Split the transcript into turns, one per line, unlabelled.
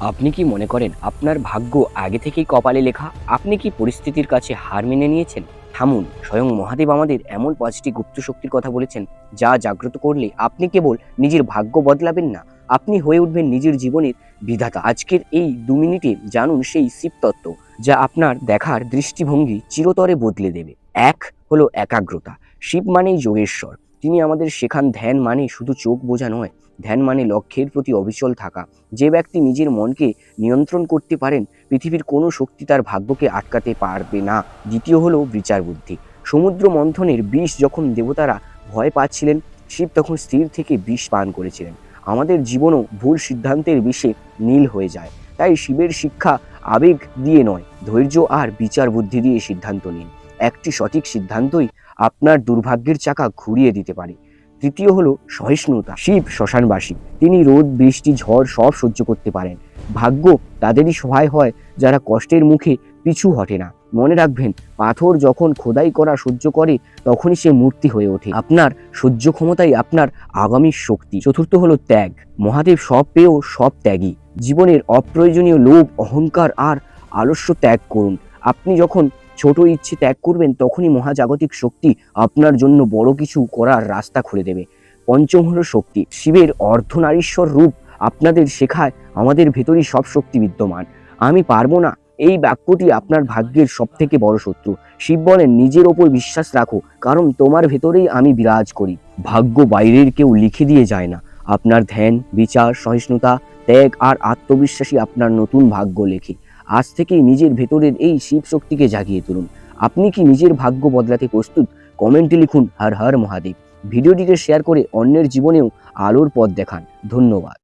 আপনি কি মনে করেন আপনার ভাগ্য আগে থেকেই কপালে লেখা? আপনি কি পরিস্থিতির কাছে হার মেনে নিয়েছেন? থামুন, স্বয়ং মহাদেব আমাদের এমন পাঁচটি গুপ্ত শক্তির কথা বলেছেন, যা জাগ্রত করলে আপনি কেবল নিজের ভাগ্য বদলাবেন না। আপনি হয়ে উঠবেন নিজের জীবনের বিধাতা। আজকের এই দু মিনিটে জানুন সেই শিবতত্ত্ব যা আপনার দেখার দৃষ্টিভঙ্গি চিরতরে বদলে দেবে। এক হলো একাগ্রতা। শিব মানেই যোগেশ্বর। তিনি আমাদের শেখান ধ্যান মানে শুধু চোখ বোঝা নয়। ধ্যান মানে লক্ষ্যের প্রতি অবিচল থাকা। যে ব্যক্তি নিজের মনকে নিয়ন্ত্রণ করতে পারেন, পৃথিবীর কোনো শক্তি তার ভাগ্যকে আটকাতে পারবে না। দ্বিতীয় হলো বিচার বুদ্ধি। সমুদ্র মন্থনের বিষ যখন দেবতারা ভয় পাচ্ছিলেন, শিব তখন স্থির থেকে বিষ পান করেছিলেন। আমাদের জীবনও ভুল সিদ্ধান্তের বিষে নীল হয়ে যায়। তাই শিবের শিক্ষা আবেগ দিয়ে নয়, ধৈর্য আর বিচার বুদ্ধি দিয়ে সিদ্ধান্ত নিন। একটি সঠিক সিদ্ধান্তই আপনার দুর্ভাগ্যের চাকা ঘুরিয়ে দিতে পারে। তৃতীয় হলো সহিষ্ণুতা। শিব শ্মশানবাসী। তিনি রোদ, বৃষ্টি, ঝড় সব সহ্য করতে পারেন। ভাগ্য তাদেরই সহায় হয় যারা কষ্টের মুখে পিছু হটে না। মনে রাখবেন, পাথর যখন খোদাই করা সহ্য করে, তখনই সে মূর্তি হয়ে ওঠে। আপনার সহ্য ক্ষমতাই আপনার আগামী শক্তি। চতুর্থ হলো ত্যাগ। মহাদেব সব পেয়েও সব ত্যাগী। জীবনের অপ্রয়োজনীয় লোভ, অহংকার আর আলস্য ত্যাগ করুন। আপনি যখন ছোট ইচ্ছে ত্যাগ করবেন, তখনই মহাজাগতিক শক্তি আপনার জন্য বড় কিছু করার রাস্তা খুলে দেবে। পঞ্চম হলো শক্তি, শিবের অর্ধনারীশ্বর রূপ আপনাদের শেখায়, আমাদের ভেতরই সব শক্তি বিদ্যমান। আমি পারব না, এই বাক্যটি আপনার ভাগ্যের সব থেকে বড় শত্রু। শিব বলেন, নিজের ওপর বিশ্বাস রাখো, কারণ তোমার ভেতরেই আমি বিরাজ করি। ভাগ্য বাইরের কেউ লিখে দিয়ে যায় না। আপনার ধ্যান, বিচার, সহিষ্ণুতা, ত্যাগ আর আত্মবিশ্বাসী আপনার নতুন ভাগ্য লেখে। আজ থেকেই নিজের ভেতরের এই শিব শক্তিকে জাগিয়ে তুলুন। আপনি কি নিজের ভাগ্য বদলাতে প্রস্তুত? কমেন্টে লিখুন, হর হর মহাদেব। ভিডিওটিকে শেয়ার করে অন্যের জীবনেও আলোর পথ দেখান। ধন্যবাদ।